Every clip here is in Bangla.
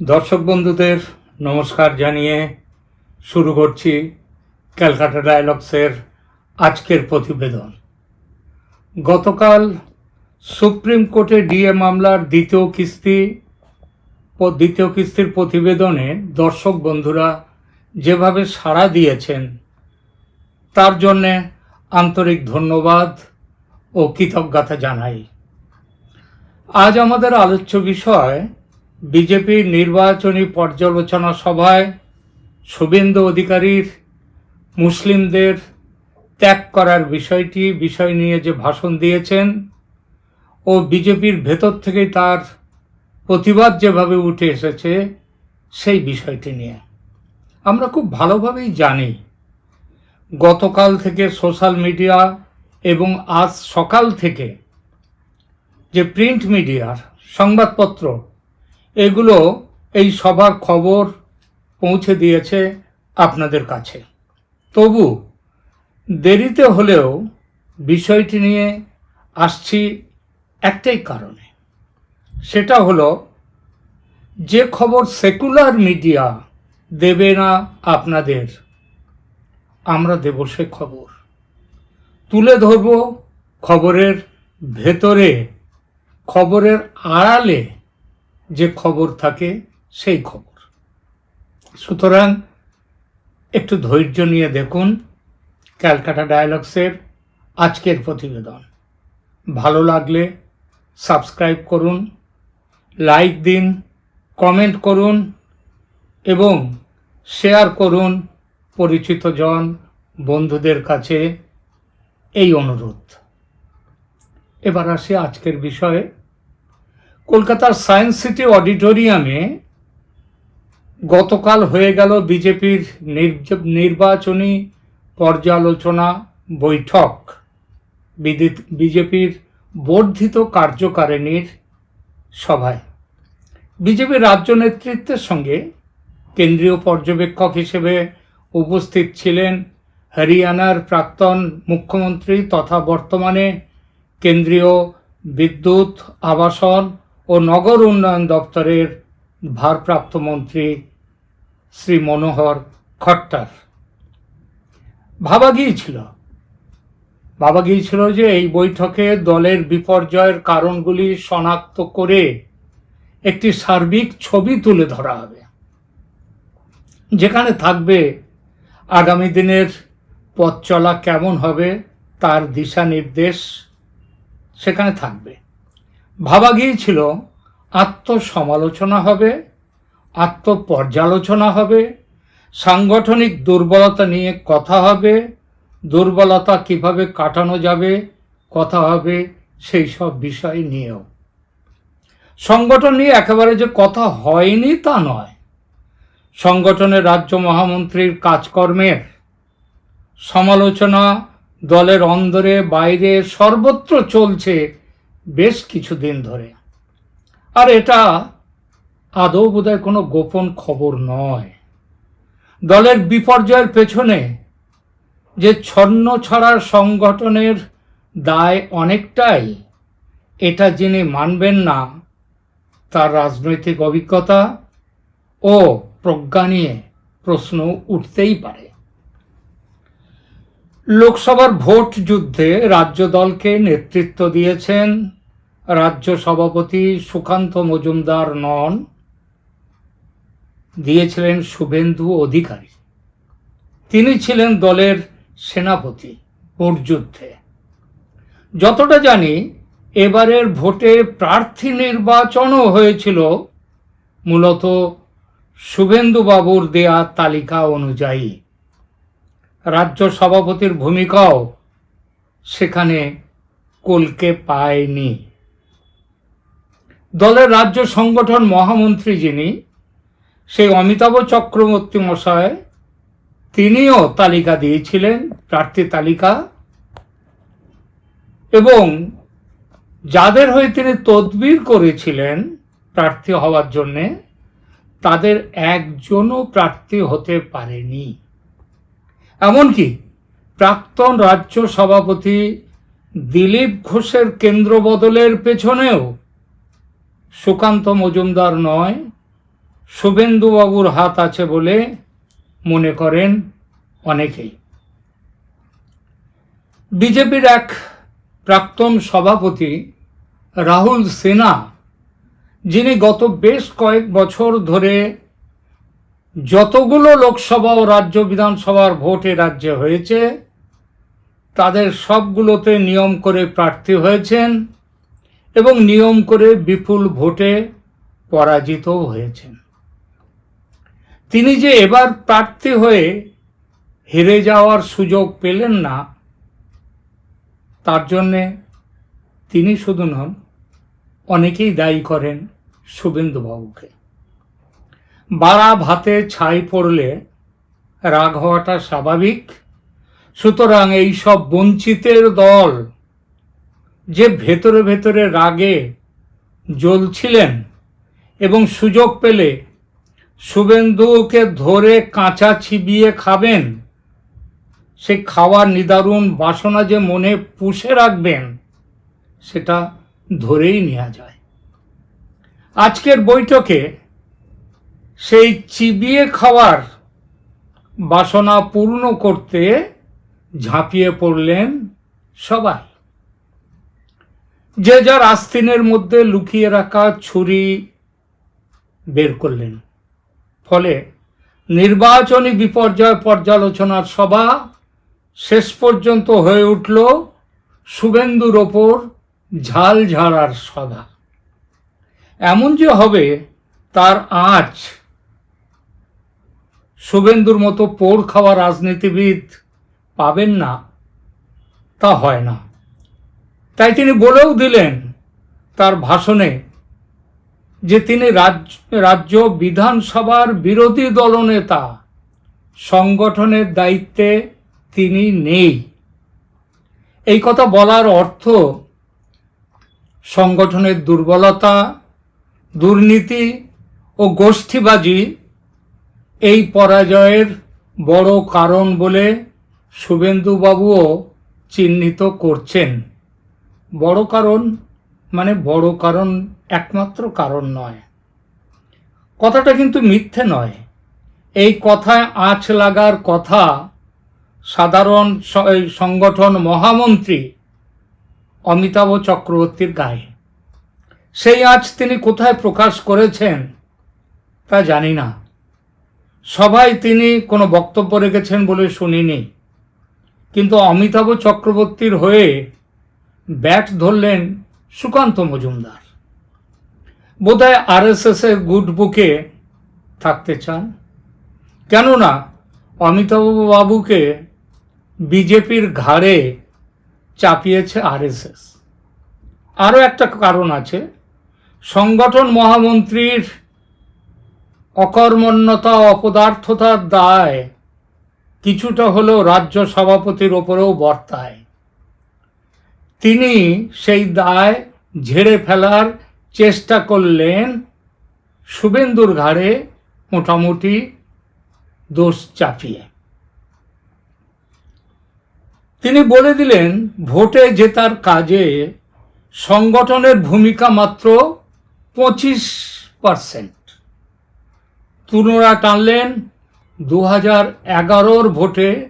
দর্শক বন্ধুদের, নমস্কার জানিয়ে শুরু করছি ক্যালকাটা ডায়ালগসের আজকের প্রতিবেদন। গতকাল সুপ্রিম কোর্টে ডিএ মামলার দ্বিতীয় কিস্তি, দ্বিতীয় কিস্তির প্রতিবেদনে দর্শক বন্ধুরা যেভাবে সাড়া দিয়েছেন, তার জন্যে আন্তরিক ধন্যবাদ ও কৃতজ্ঞতা জানাই। আজ আমাদের আলোচ্য বিষয় বিজেপির নির্বাচনী পর্যালোচনা সভায় শুভেন্দু অধিকারীর মুসলিমদের ত্যাগ করার বিষয়টি, বিষয় নিয়ে যে ভাষণ দিয়েছেন ও বিজেপির ভেতর থেকেই তার প্রতিবাদ যেভাবে উঠে এসেছে সেই বিষয়টি নিয়ে। আমরা খুব ভালোভাবেই জানি, গতকাল থেকে সোশ্যাল মিডিয়া এবং আজ সকাল থেকে যে প্রিন্ট মিডিয়ার সংবাদপত্র এগুলো এই সভার খবর পৌঁছে দিয়েছে আপনাদের কাছে। তবু দেরিতে হলেও বিষয়টি নিয়ে আসছি একটাই কারণে। সেটা হলো, যে খবর সেকুলার মিডিয়া দেবে না আপনাদের, আমরা দেব সে খবর। তুলে ধরব খবরের ভেতরে, খবরের আড়ালে যে খবর থাকে সেই খবর। সুতরাং একটু ধৈর্য নিয়ে দেখুন ক্যালকাটা ডায়ালগসের আজকের প্রতিবেদন। ভালো লাগলে সাবস্ক্রাইব করুন, লাইক দিন, কমেন্ট করুন এবং শেয়ার করুন পরিচিত জন বন্ধুদের কাছে এই অনুরোধ। এবার আসি আজকের বিষয়ে। কলকাতার সায়েন্স সিটি অডিটোরিয়ামে গতকাল হয়ে গেল বিজেপির নির্বাচনী পর্যালোচনা বৈঠক। বিজেপির বর্ধিত কার্যকারিণীর সভায়। বিজেপির রাজ্য নেতৃত্বের সঙ্গে কেন্দ্রীয় পর্যবেক্ষক হিসেবে উপস্থিত ছিলেন হরিয়ানার প্রাক্তন মুখ্যমন্ত্রী তথা বর্তমানে কেন্দ্রীয় বিদ্যুৎ, আবাসন ও নগর উন্নয়ন দপ্তরের ভারপ্রাপ্ত মন্ত্রী শ্রী মনোহর খট্টার। ভাবা গিয়েছিল। ভাবা গিয়েছিল যে এই বৈঠকে দলের বিপর্যয়ের কারণগুলি শনাক্ত করে একটি সার্বিক ছবি তুলে ধরা হবে। যেখানে থাকবে আগামী দিনের পথ চলা কেমন হবে, তার দিশা নির্দেশ সেখানে থাকবে। ভাবা গিয়েছিল আত্মসমালোচনা হবে, আত্মপর্যালোচনা হবে, সাংগঠনিক দুর্বলতা নিয়ে কথা হবে, দুর্বলতা কীভাবে কাটানো যাবে, কথা হবে সেই সব বিষয় নিয়েও। সংগঠন নিয়ে একেবারে যে কথা হয়নি তা নয়। সংগঠনের রাজ্য মহামন্ত্রীর কাজকর্মের সমালোচনা দলের অন্দরে বাইরে সর্বত্র চলছে বেশ কিছুদিন ধরে। আর এটা আদৌ বোধহয় কোনো গোপন খবর নয়। দলের বিপর্যয়ের পেছনে যে ছন্ন ছাড়ার সংগঠনের দায় অনেকটাই, এটা যিনি মানবেন না তার রাজনৈতিক অভিজ্ঞতা ও প্রজ্ঞা নিয়ে প্রশ্ন উঠতেই পারে। লোকসভার ভোট যুদ্ধে রাজ্য দলকে নেতৃত্ব দিয়েছেন রাজ্য সভাপতি সুকান্ত মজুমদার নন, দিয়েছিলেন শুভেন্দু অধিকারী। তিনি ছিলেন দলের সেনাপতি ভোট যুদ্ধে যতটা জানি, এবারের ভোটে প্রার্থী নির্বাচনও হয়েছিল। মূলত শুভেন্দু বাবুর দেয়া তালিকা অনুযায়ী। রাজ্য সভাপতির ভূমিকাও সেখানে কলকে পায়নি। দলের রাজ্য সংগঠন মহামন্ত্রী যিনি, সেই অমিতাভ চক্রবর্তী মশায় তিনিও তালিকা দিয়েছিলেন, প্রার্থী তালিকা। এবং যাদের হয়ে তিনি তদবির করেছিলেন প্রার্থী হওয়ার জন্যে, তাদের একজনও প্রার্থী হতে পারেনি। এমনকি প্রাক্তন রাজ্য সভাপতি দিলীপ ঘোষের কেন্দ্র বদলের পেছনেও সুকান্ত মজুমদার নয়, শুভেন্দুবাবুর হাত আছে বলে মনে করেন অনেকেই। বিজেপির এক প্রাক্তন সভাপতি রাহুল সিনহা, যিনি গত বেশ কয়েক বছর ধরে যতগুলো লোকসভা ও রাজ্য বিধানসভার ভোটে রাজ্যে হয়েছে, তাদের সবগুলোতে নিয়ম করে প্রার্থী হয়েছেন। এবং নিয়ম করে বিপুল ভোটে পরাজিত হয়েছেন। তিনি যে এবার প্রার্থী হয়ে হেরে যাওয়ার সুযোগ পেলেন না, তার জন্যে তিনি শুধু নন, অনেকেই দায়ী করেন শুভেন্দুবাবুকে। বাড়া ভাতে ছাই পড়লে রাগ হওয়াটা স্বাভাবিক। সুতরাং এই সব বঞ্চিতের দল যে ভেতরে ভেতরে রাগে জ্বলছিলেন এবং সুযোগ পেলে শুভেন্দুকে ধরে কাঁচা চিবিয়ে খাবেন, সে খাওয়ার নিদারুণ বাসনা যে মনে পুষে রাখবেন, সেটা ধরেই নেওয়া যায়। আজকের বৈঠকে সেই চিবিয়ে খাওয়ার বাসনা পূর্ণ করতে ঝাঁপিয়ে পড়লেন সবাই। যে যার আস্তিনের মধ্যে লুকিয়ে রাখা ছুরি বের করলেন। ফলে নির্বাচনী বিপর্যয় পর্যালোচনার সভা শেষ পর্যন্ত হয়ে উঠল শুভেন্দুর ওপর ঝাল ঝাড়ার সভা। এমন যে হবে, তার আঁচ শুভেন্দুর মতো পোড় খাওয়া রাজনীতিবিদ পাবেন না, তা হয় না। তাই তিনি বলেও দিলেন তার ভাষণে যে তিনি রাজ্য রাজ্য বিধানসভার বিরোধী দলনেতা, সংগঠনের দায়িত্বে তিনি নেই। এই কথা বলার অর্থ সংগঠনের দুর্বলতা, দুর্নীতি ও গোষ্ঠীবাজি এই পরাজয়ের বড় কারণ বলে শুভেন্দুবাবুও চিহ্নিত করছেন। বড় কারণ মানে বড় কারণ একমাত্র কারণ নয়। কথাটা কিন্তু মিথ্যে নয়। এই কথায় আঁচ লাগার কথা সাধারণ সংগঠন মহামন্ত্রী অমিতাভ চক্রবর্তীর গায়ে। সেই আজ তিনি কোথায় প্রকাশ করেছেন তা জানি না। সবাই তিনি কোনো বক্তব্য রেখেছেন বলে শুনিনি। কিন্তু অমিতাভ চক্রবর্তীর হয়ে ব্যাট ধরলেন সুকান্ত মজুমদার। বোধহয় আর এস এর গুড বুকে থাকতে চান। কেননা অমিতাভ বাবুকে বিজেপির ঘাড়ে চাপিয়েছে আরএসএস। আরও একটা কারণ আছে, সংগঠন মহামন্ত্রীর অকর্মণ্যতা অপদার্থতার দায় কিছুটা হলেও রাজ্য সভাপতির ওপরেও বর্তায়। তিনি সেই দায় ঝেড়ে ফেলার চেষ্টা করলেন। শুভেন্দুর ঘাড়ে মোটামুটি দোষ চাপিয়ে। তিনি বলে দিলেন, ভোটে জেতার কাজে সংগঠনের ভূমিকা মাত্র পঁচিশ পার্সেন্ট তুলনা টানলেন দু হাজার এগারোর ভোটে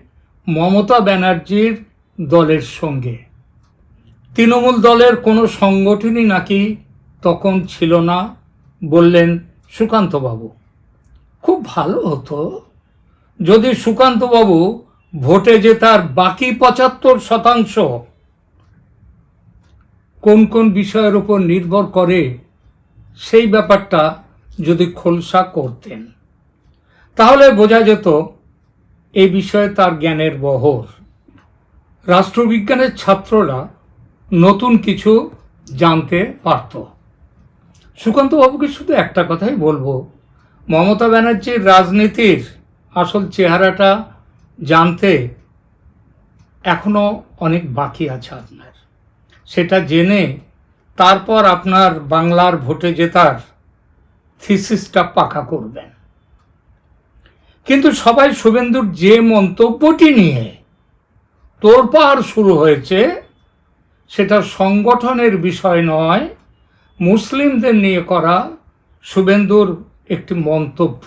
মমতা ব্যানার্জির দলের সঙ্গে। তৃণমূল দলের কোনো সংগঠনই নাকি তখন ছিল না বললেন সুকান্তবাবু। খুব ভালো হতো। যদি সুকান্তবাবু ভোটে জেতার বাকি পঁচাত্তর শতাংশ কোন কোন বিষয়ের উপর নির্ভর করে, সেই ব্যাপারটা যদি খোলসা করতেন, তাহলে বোঝা যেত এই বিষয়ে তার জ্ঞানের বহর। রাষ্ট্রবিজ্ঞানের ছাত্ররা নতুন কিছু জানতে পারত। সুকান্তবাবুকে শুধু একটা কথাই বলব। মমতা ব্যানার্জির রাজনীতির আসল চেহারাটা জানতে এখনও অনেক বাকি আছে আপনার। সেটা জেনে তারপর আপনার বাংলার ভোটে জেতার থিসিসটা পাকা করবেন। কিন্তু সবাই শুভেন্দুর যে মন্তব্যটি নিয়ে তোড়পাড় শুরু হয়েছে সেটা সংগঠনের বিষয় নয়, মুসলিমদের নিয়ে করা শুভেন্দুর একটি মন্তব্য।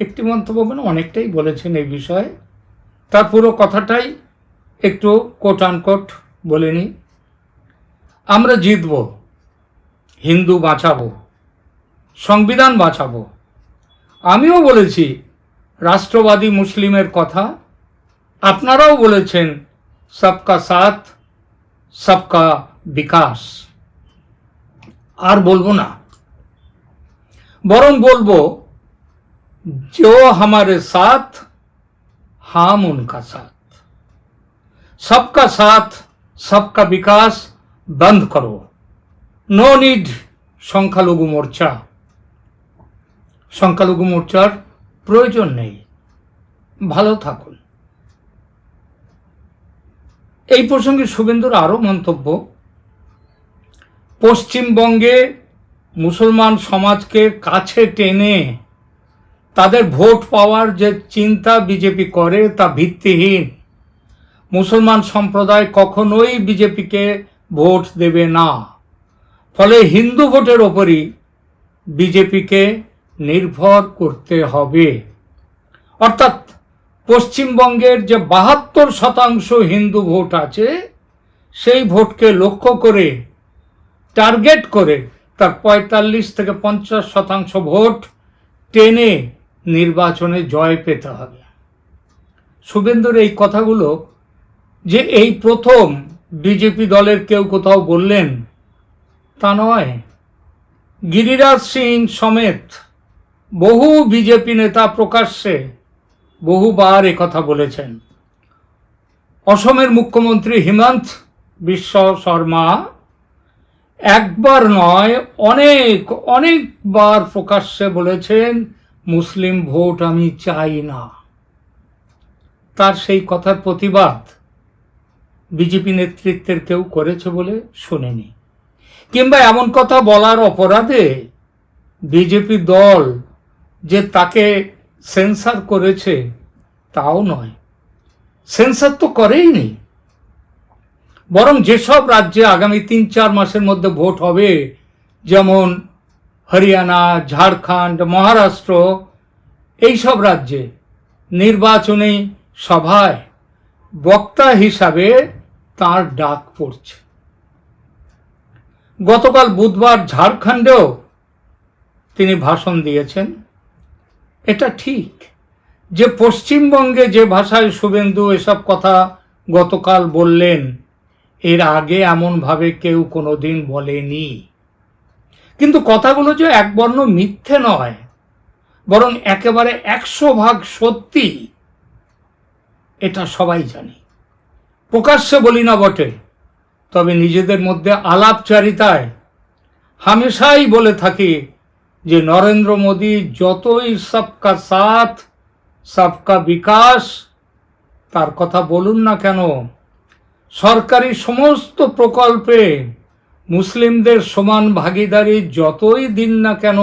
একটি মন্তব্য মানে অনেকটাই বলেছেন এই বিষয়ে। তার পুরো কথাটাই একটু কোট আনকোট বলে নিই। আমরা জিতব, হিন্দু বাঁচাবো, সংবিধান বাঁচাবো। আমিও বলেছি, রাষ্ট্রবাদী মুসলিমের কথা। আপনারাও বলেছেন, সবকা সাথ সবকা বিকাশ আর বলবো না বরং বলবো जो हमारे साथ हम उनका साथ सबका साथ सबका विकास बंद करो নো নিড সংখ্যালঘু মোর্চা সংখ্যালঘু মোর্চার প্রয়োজন নেই ভালো থাকুন এই প্রসঙ্গে শুভেন্দুর আরও মন্তব্য। পশ্চিমবঙ্গে মুসলমান সমাজকে কাছে টেনে তাদের ভোট পাওয়ার যে চিন্তা বিজেপি করে তা ভিত্তিহীন। মুসলমান সম্প্রদায় কখনোই বিজেপিকে ভোট দেবে না। ফলে হিন্দু ভোটের ওপরই বিজেপিকে নির্ভর করতে হবে। অর্থাৎ পশ্চিমবঙ্গের যে বাহাত্তর শতাংশ হিন্দু ভোট আছে, সেই ভোটকে লক্ষ্য করে, টার্গেট করে তার পঁয়তাল্লিশ থেকে পঞ্চাশ শতাংশ ভোট টেনে নির্বাচনে জয় পেতে হবে। শুভেন্দুর এই কথাগুলো যে এই প্রথম বিজেপি দলের কেউ কোথাও বললেন, তা নয়। গিরিরাজ সিং সমেত বহু বিজেপি নেতা প্রকাশ্যে বহুবার কথা বলেছেন। অসমের মুখ্যমন্ত্রী হিমন্ত বিশ্ব শর্মা একবার নয়, অনেক, অনেকবার প্রকাশ্যে বলেছেন, মুসলিম ভোট আমি চাই না। তার সেই কথার প্রতিবাদ বিজেপি নেতৃত্বের কেউ করেছে বলে শুনিনি। কিংবা এমন কথা বলার অপরাধে বিজেপি দল যে তাকে সেন্সার করেছে, তাও নয়। সেন্সার তো করেই করেইনি বরং যেসব রাজ্যে আগামী তিন চার মাসের মধ্যে ভোট হবে, যেমন হরিয়ানা, ঝাড়খণ্ড, মহারাষ্ট্র, এইসব রাজ্যে নির্বাচনী সভায় বক্তা হিসাবে তার ডাক পড়ছে। গতকাল বুধবার ঝাড়খণ্ডেও তিনি ভাষণ দিয়েছেন। এটা ঠিক যে পশ্চিমবঙ্গে যে ভাষায় শুভেন্দু এসব কথা গতকাল বললেন, এর আগে এমনভাবে কেউ কোনোদিন বলেনি। কিন্তু কথাগুলো যে একবর্ণ মিথ্যে নয়, বরং একেবারে একশো ভাগ সত্যি, এটা সবাই জানি। প্রকাশ্যে বলি না বটে, তবে নিজেদের মধ্যে আলাপচারিতায় হামেশাই বলে থাকি যে নরেন্দ্র মোদী যতই সবকা সাথ, সবকা বিকাশ, তার কথা বলুন না কেন, সরকারি সমস্ত প্রকল্পে মুসলিমদের সমান ভাগিদারি যতই দিন না কেন,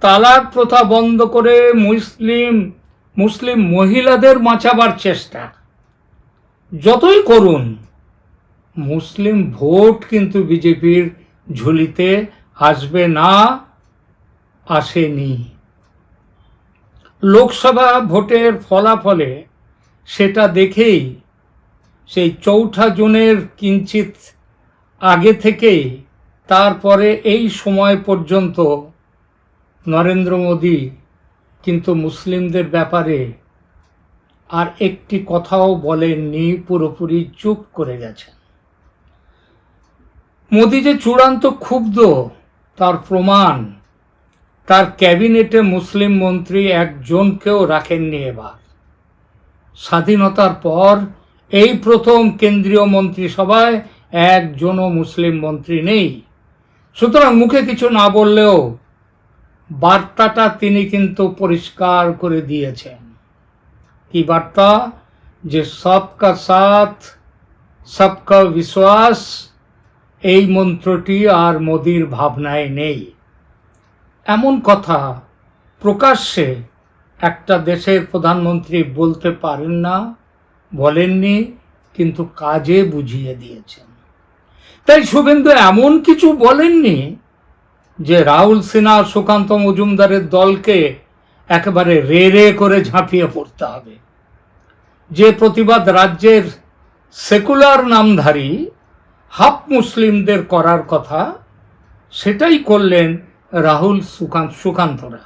তালাক প্রথা বন্ধ করে মুসলিম মুসলিম মহিলাদের বাঁচাবার চেষ্টা। যতই করুন, মুসলিম ভোট কিন্তু বিজেপির ঝুলিতে আসবে না। আসেনি। লোকসভা ভোটের ফলাফলে সেটা দেখেই সেই চৌঠা জুনের কিঞ্চিত আগে থেকেই তারপরে এই সময় পর্যন্ত নরেন্দ্র মোদী কিন্তু মুসলিমদের ব্যাপারে আর একটি কথাও বলেননি, পুরোপুরি চুপ করে গেছেন। মোদী যে চূড়ান্ত ক্ষুব্ধ, তার প্রমাণ তার ক্যাবিনেটে মুসলিম মন্ত্রী একজনকেও রাখেননি এবার। স্বাধীনতার পর এই প্রথম কেন্দ্রীয় মন্ত্রিসভায় একজনও মুসলিম মন্ত্রী নেই। সুতরাং মুখে কিছু না বললেও বার্তাটা তিনি কিন্তু পরিষ্কার করে দিয়েছেন। কি বার্তা? যে সবকা সাথ, সবকা বিশ্বাস, এই মন্ত্রটি আর মোদির ভাবনায় নেই। এমন কথা প্রকাশ্যে একটা দেশের প্রধানমন্ত্রী বলতে পারেন না, বলেননি, কিন্তু কাজে বুঝিয়ে দিয়েছেন। তাই শুভেন্দু এমন কিছু বলেননি যে রাহুল সিনহা সুকান্ত মজুমদারের দলকে একেবারে রে রে করে ঝাঁপিয়ে পড়তে হবে। যে প্রতিবাদ রাজ্যের সেকুলার নামধারী হাফ মুসলিমদের করার কথা, সেটাই করলেন রাহুল সুকান্ত সুকান্তরা।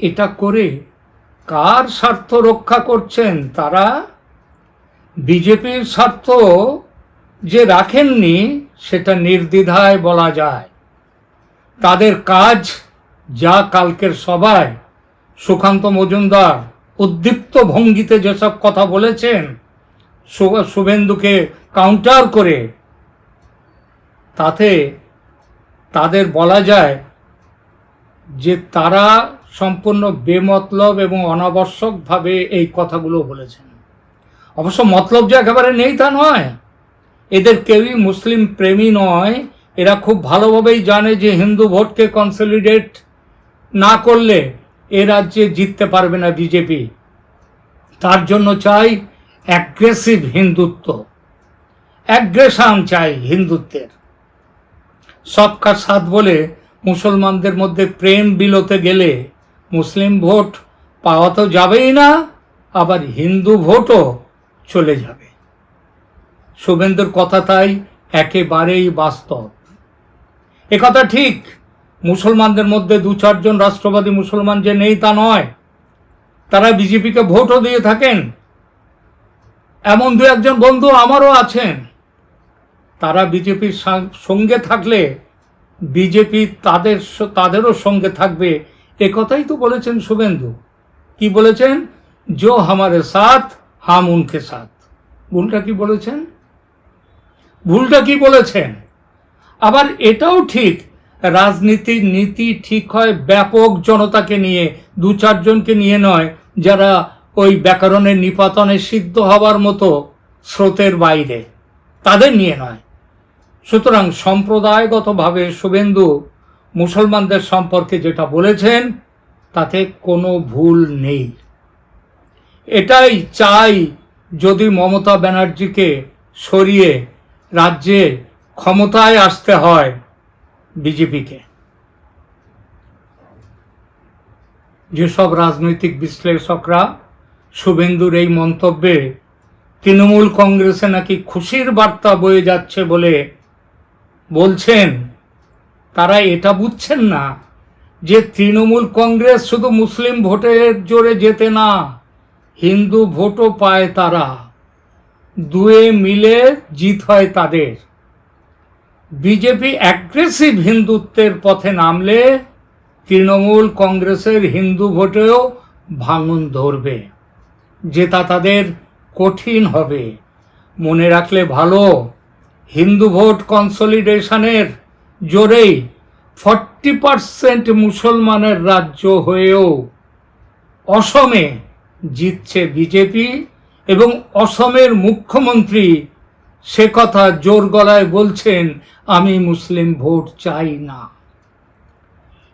এটা করে কার স্বার্থ রক্ষা করছেন তারা? বিজেপির স্বার্থ যে রাখেননি, সেটা নির্দ্বিধায় বলা যায়। তাদের কাজ যা কালকের সভায় সুকান্ত মজুমদার উদ্দীপ্ত ভঙ্গিতে যেসব কথা বলেছেন শুভেন্দুকে কাউন্টার করে, তাতে তাদের বলা যায় যে তারা সম্পূর্ণ বেমতলব এবং অনাবশ্যকভাবে এই কথাগুলো বলেছেন। অবশ্য মতলব যে একেবারে নেই তা নয়। এদের কেউই মুসলিম প্রেমী নয়। এরা খুব ভালোভাবেই জানে যে হিন্দু ভোটকে কনসলিডেট না করলে এ রাজ্যে জিততে পারবে না বিজেপি। তার জন্য চাই অ্যাগ্রেসিভ হিন্দুত্ব। অ্যাগ্রেশন চাই হিন্দুত্বের। সবকা সাথ বলে মুসলমানদের মধ্যে প্রেম বিলোতে গেলে মুসলিম ভোট পাওয়া তো যাবেই না, আবার হিন্দু ভোটও চলে যাবে। শুভেন্দুর কথা তাই একেবারেই বাস্তব। একথা ঠিক, মুসলমানদের মধ্যে দু চারজন রাষ্ট্রবাদী মুসলমান যে নেই তা নয়। তারা বিজেপিকে ভোটও দিয়ে থাকেন। এমন দু একজন বন্ধু আমারও আছেন। তারা বিজেপির সঙ্গে থাকলে বিজেপি তাদের তাদেরও সঙ্গে থাকবে। এ কথাই তো বলেছেন শুভেন্দু। কি বলেছেন? জো হামারে সাথ, হাম উনকে সাথ। ভুলটা কি বলেছেন? ভুলটা কি বলেছেন? আবার এটাও ঠিক রাজনীতির নীতি ঠিক হয় ব্যাপক জনতাকে নিয়ে, দু চারজনকে নিয়ে নয়, যারা ওই ব্যাকরণের নিপাতনে সিদ্ধ হবার মতো স্রোতের বাইরে। তাদের নিয়ে নয়। সুতরাং সম্প্রদায়গতভাবে শুভেন্দু মুসলমানদের সম্পর্কে যেটা বলেছেন, তাতে কোনো ভুল নেই। এটাই চাই যদি মমতা ব্যানার্জিকে সরিয়ে রাজ্যে ক্ষমতায় আসতে হয় বিজেপিকে। যেসব রাজনৈতিক বিশ্লেষকরা শুভেন্দুর এই মন্তব্যে তৃণমূল কংগ্রেসে নাকি খুশির বার্তা বয়ে যাচ্ছে বলে বলছেন, তারা এটা বুঝছেন না যে তৃণমূল কংগ্রেস শুধু মুসলিম ভোটের জোরে যেতে না, হিন্দু ভোটও পায় তারা। দুয়ে মিলে জিত হয় তাদের। বিজেপি অ্যাগ্রেসিভ হিন্দুত্বের পথে নামলে তৃণমূল কংগ্রেসের হিন্দু ভোটেও ভাঙন ধরবে। যেটা তাদের কঠিন হবে। মনে রাখলে ভালো। হিন্দু ভোট কনসলিডেশনের জোরেই ফর্টি পার্সেন্ট মুসলমানের রাজ্য হয়েও অসমে জিতছে বিজেপি এবং অসমের মুখ্যমন্ত্রী সে কথা জোর গলায় বলছেন, আমি মুসলিম ভোট চাই না।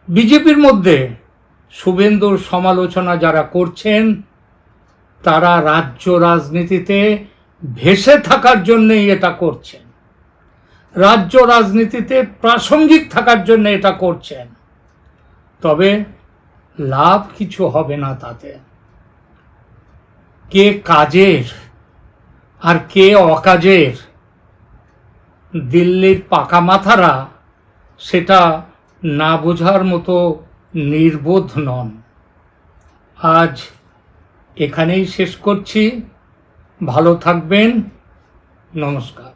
বিজেপির মধ্যে শুভেন্দুর সমালোচনা যারা করছেন, তারা রাজ্য রাজনীতিতে ভেসে থাকার জন্যই এটা করছেন। রাজ্য রাজনীতিতে প্রাসঙ্গিক থাকার জন্য এটা করছেন। তবে লাভ কিছু হবে না তাতে। কে কাজের আর কে অকাজের দিল্লির পাকা মাথারা সেটা না বোঝার মতো নির্বোধ নন। আজ এখানেই শেষ করছি। ভালো থাকবেন। নমস্কার।